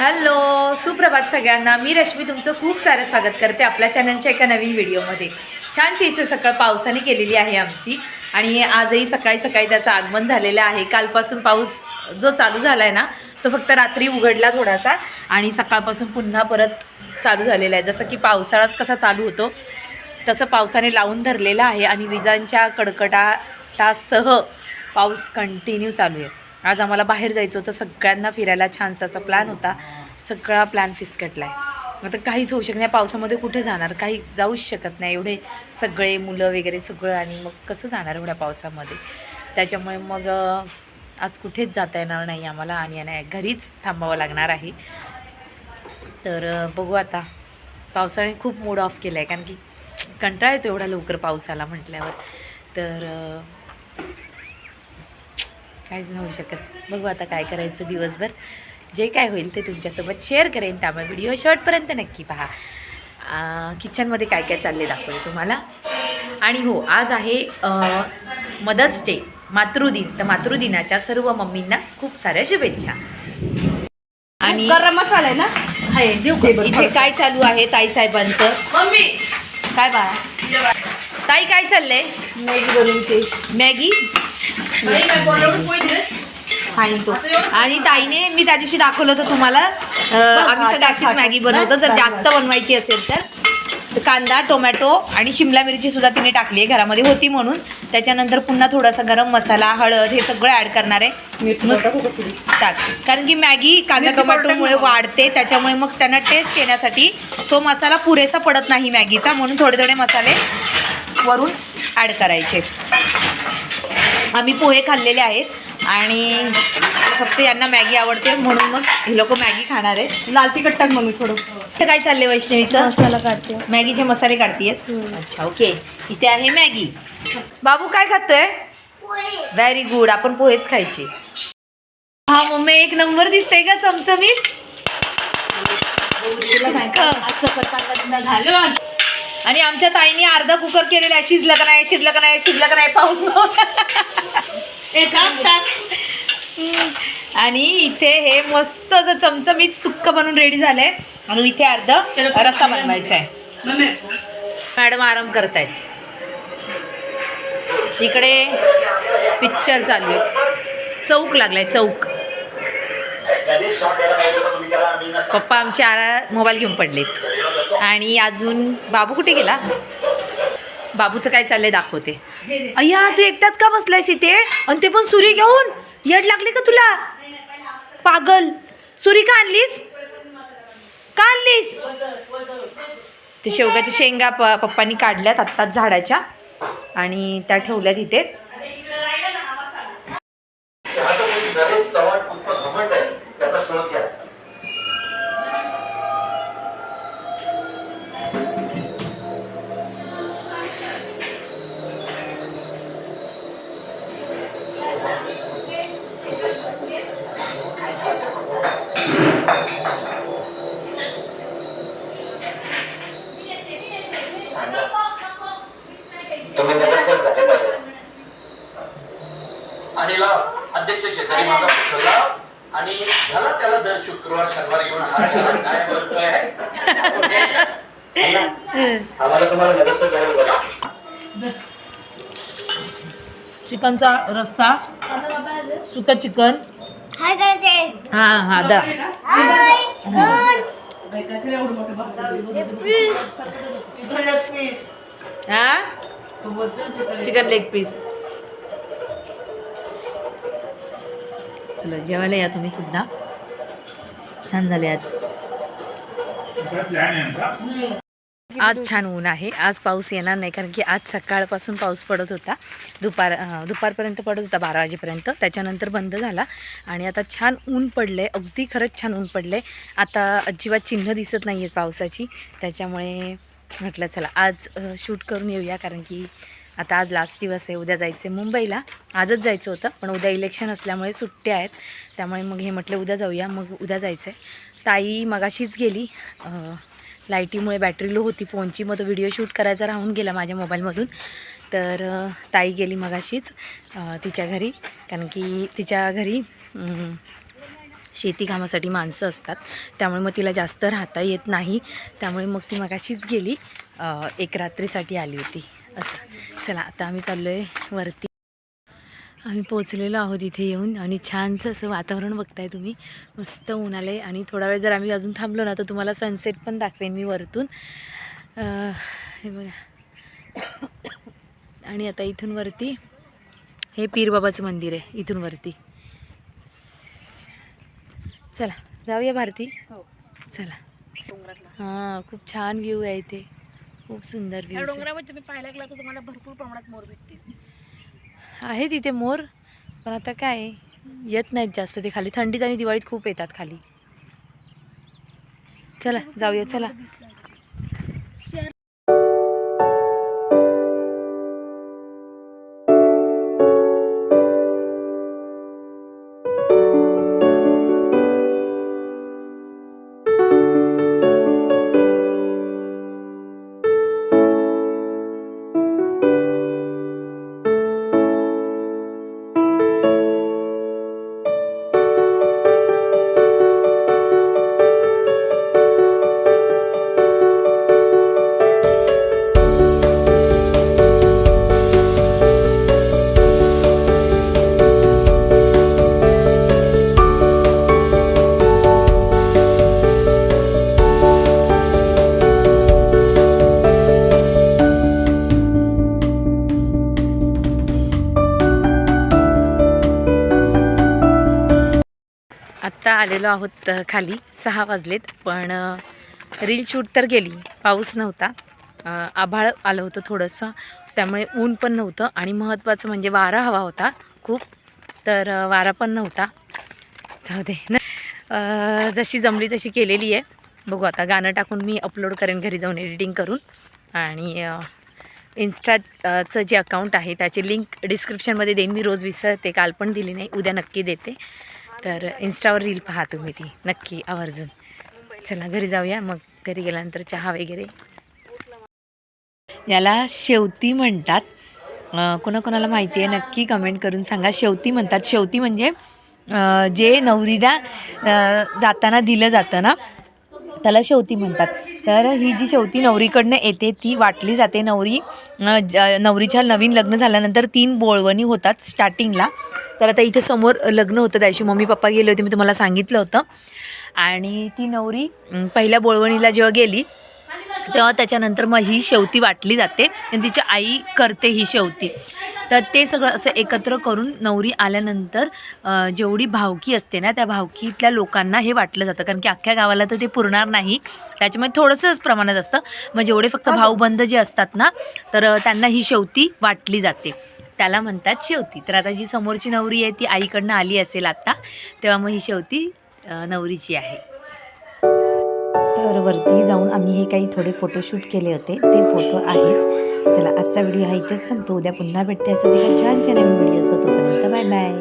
Hello सुप्रभात सगळ्यांना. मी रश्मी तुमचं खूप सारं स्वागत करते आपल्या चॅनलच्या एका नवीन व्हिडिओमध्ये छानशी इथे सकाळ पावसाने केलेली आहे आमची आणि आजही सकाळी सकाळी त्याचं आगमन झालेलं आहे. कालपासून पाऊस जो चालू झाला आहे ना तो फक्त रात्री उघडला थोडासा आणि सकाळपासून पुन्हा परत चालू झालेला आहे. जसं की पावसाळाच कसा चालू होतो तसं पावसाने लावून धरलेलं आहे आणि विजांच्या कडकडाटासह पाऊस कंटिन्यू चालू आहे. आज आम्हाला बाहेर जायचं होतं. सगळ्यांना फिरायला छानसा असा प्लॅन होता. सगळा प्लॅन फिसकटला आहे आता काहीच होऊ शकत नाही. पावसामध्ये कुठे जाणार? काही जाऊच शकत नाही. एवढे सगळे मुलं वगैरे सगळं आणि मग कसं जाणार एवढ्या पावसामध्ये? त्याच्यामुळे मग आज कुठेच जाता येणार नाही आम्हाला आणि नाही घरीच थांबावं लागणार आहे. तर बघू आता. पावसाने खूप मूड ऑफ केला आहे कारण की कंटाळा येतो एवढा लवकर पाऊस आला म्हटल्यावर. तर काहीच नाही होऊ शकत. बघू आता काय करायचं दिवसभर. जे काय होईल ते तुमच्यासोबत शेअर करेन. त्यामुळे व्हिडिओ शेवटपर्यंत नक्की पहा. किचनमध्ये काय काय चालले दाखवले तुम्हाला. आणि हो आज आहे मदर्स डे मातृदिन. तर मातृदिनाच्या सर्व मम्मींना खूप साऱ्या शुभेच्छा. आणि मसाला आहे ना? इथे काय चालू आहे ताई साहेबांचं मम्मी! काय बाळा? ताई काय चाललंय? मॅगी बनवते. मॅगी? आणि ताईने मी त्या दिवशी दाखवलं होतं तुम्हाला. अं, आम्ही सगळं अशीच मॅगी बनवतो. जर जास्त बनवायची असेल तर. कांदा टोमॅटो आणि शिमला मिरची सुद्धा तिने टाकली आहे घरामध्ये. होती म्हणून. त्याच्यानंतर पुन्हा थोडासा गरम मसाला हळद हे सगळं ॲड करणार आहे. टाक. कारण की मॅगी कांदा टोमॅटोमुळे. वाढते. त्याच्यामुळे मग त्यांना टेस्ट येण्यासाठी तो मसाला पुरेसा पडत नाही मॅगीचा. म्हणून थोडे थोडे मसाले वरून ॲड करायचे. आम्ही पोहे खाल्लेले आहेत आणि फक्त यांना मॅगी आवडते म्हणून मग हे लोक मॅगी खाणार आहेत. लाल तिखट टाक मम्मी थोडं. इथं काय चाललंय वैष्णवीचं? मसाला काढते. मॅगीचे मसाले काढतीयस? अच्छा ओके. इथे आहे मॅगी. बाबू काय खातोय? व्हेरी गुड आपण पोहेच खायचे. हा मम्मी एक नंबर दिसतंय का चमचमीत? झालं. आणि आमच्या ताईने अर्धा कुकर केलेला आहे. शिजलं का नाही शिजलं का नाही शिजलं का नाही पाहून आणि इथे हे मस्त असं चमचमीत सुक्क बनून रेडी झालंय. आणि इथे अर्ध रस्सा बनवायचा आहे मॅडम आराम करतायत. इकडे पिक्चर चालू आहे चौक लागलाय चौक. पप्पा आमचे आरा मोबाईल घेऊन पडलेत. आणि अजून बाबू कुठे गेला? बाबूचं काय चाललंय दाखवते. अय्या तू एकटाच का बसलायस इथे? आणि ते पण सुरी घेऊन? येड लागली का तुला? पागल. सुरी का आणलीस? का आणलीस? ते शेवगाच्या शेंगा प पप्पांनी काढल्यात आत्ताच झाडाच्या. आणि त्या ठेवल्यात इथे. तुम्ही नगरसेवक झाले पाहिजे. आणि ला अध्यक्ष शेजारी माझा बसवला आणि झाला त्याला दर शुक्रवार शनिवार हार घाला. काय बोलतोय? आम्हाला तुम्हाला नगरसेवक झाले पाहिजे. चिकनचा रस्सा सुकं चिकन. हाय करायचे हां हां दा. हाय हां? चिकन लेग पीस चला जेवायला या तुम्ही सुद्धा. छान झाले आज. आज छान ऊन आहे. आज पाऊस येणार नाही कारण की आज सकाळपासून पाऊस पडत होता. दुपार दुपारपर्यंत पडत होता बारा वाजेपर्यंत. त्याच्यानंतर बंद झाला. आणि आता छान ऊन पडलं आहे अगदी खरंच छान ऊन पडलं आहे आता अजिबात चिन्ह दिसत नाही आहेत पावसाची. त्याच्यामुळे म्हटलं चला आज शूट करून येऊया कारण की आता आज लास्ट दिवस आहे उद्या जायचं आहे मुंबईला. आजच जायचं होतं पण उद्या इलेक्शन असल्यामुळे सुट्ट्या आहेत. त्यामुळे मग हे म्हटलं उद्या जाऊया मग उद्या जायचं आहे ताई मगाशीच गेली. लाईटीमुळे बॅटरी लो होती फोनची मग तो व्हिडिओ शूट करायचा राहून गेला माझ्या मोबाईलमधून तर ताई गेली मगाशीच तिच्या घरी. कारण की तिच्या घरी शेती कामासाठी माणसं असतात. त्यामुळे मग तिला जास्त राहता येत नाही. त्यामुळे मग ती मगाशीच गेली. एक रात्रीसाठी आली होती. असं. चला आता आम्ही चाललो आहे वरती. आम्ही पोचलेलो आहोत इथे येऊन आणि छानसं असं वातावरण बघताय तुम्ही. मस्त ऊन आलं आणि थोडा वेळ जर आम्ही अजून थांबलो ना तर तुम्हाला सनसेट पण दाखवेन मी वरतून. हे बघा. आणि आता इथून वरती हे पीरबाबाचं मंदिर आहे इथून वरती. चला जाऊया भारती. हो. चला. हां खूप छान व्ह्यू आहे इथे. खूप सुंदर व्ह्यू डोंगरावर तुम्ही पाहायला गेला तर तुम्हाला भरपूर प्रमाणात मोर भेटतील. आहे तिथे मोर पण आता काय येत नाहीत जास्त ते खाली. थंडीत आणि दिवाळीत खूप येतात खाली. चला जाऊया चला. आत्ता आलेलो आहोत खाली. सहा वाजलेत पण रील शूट तर गेली. पाऊस नव्हता. आभाळ आलं होतं थोडंसं. त्यामुळे ऊन पण नव्हतं आणि महत्त्वाचं म्हणजे वारा हवा होता खूप. तर वारा पण नव्हता. जाऊ दे. ना जशी जमली तशी केलेली आहे. बघू आता गाणं टाकून मी अपलोड करेन घरी जाऊन एडिटिंग करून. आणि इन्स्टाचं जे अकाउंट आहे त्याची लिंक डिस्क्रिप्शनमध्ये देईन मी. रोज विसरते काल पण दिली नाही उद्या नक्की देते. तर इन्स्टावर रील पहा तुम्ही ती. नक्की आवर्जून. चला घरी जाऊया. मग घरी गेल्यानंतर चहा वगैरे. याला शेवती म्हणतात. कोणाकोणाला माहिती आहे नक्की कमेंट करून सांगा. शेवती म्हणतात. शेवती म्हणजे जे नवरीला जाताना दिलं जातं ना त्याला शेवती म्हणतात. तर ही जी शेवती नवरीकडनं येते ती वाटली जाते नवरी. ज- नवरीच्या नवीन लग्न झाल्यानंतर तीन बोळवणी होतात स्टार्टिंगला. तर आता इथे समोर लग्न होतं त्याशी. मम्मी पप्पा गेले होते मी तुम्हाला सांगितलं होतं. आणि ती नवरी पहिल्या बोळवणीला जेव्हा गेली तेव्हा त्याच्यानंतर मग ही शेवती वाटली जाते. आणि तिची आई करते ही शेवती. तर ते सगळं असं एकत्र करून नवरी आल्यानंतर जेवढी भावकी असते ना त्या भावकीतल्या लोकांना हे वाटलं जातं. कारण की अख्ख्या गावाला तर ते पुरणार नाही. त्याच्यामुळे थोडंसंच प्रमाणात असतं. मग जेवढे फक्त भाऊबंद जे असतात ना तर त्यांना ही शेवती वाटली जाते. त्याला म्हणतात शेवती तर आता जी समोरची नवरी आहे ती आईकडनं आली असेल आत्ता तेव्हा मग ही शेवती नवरीची आहे. वरती जाऊन आम्ही हे काही थोडे फोटोशूट केले होते. ते फोटो आहेत. चला आजचा व्हिडिओ हा इथेच संपतो. उद्या पुन्हा भेटते. असं जे काही छान छान नवीन व्हिडिओ होतो तोपर्यंत बाय बाय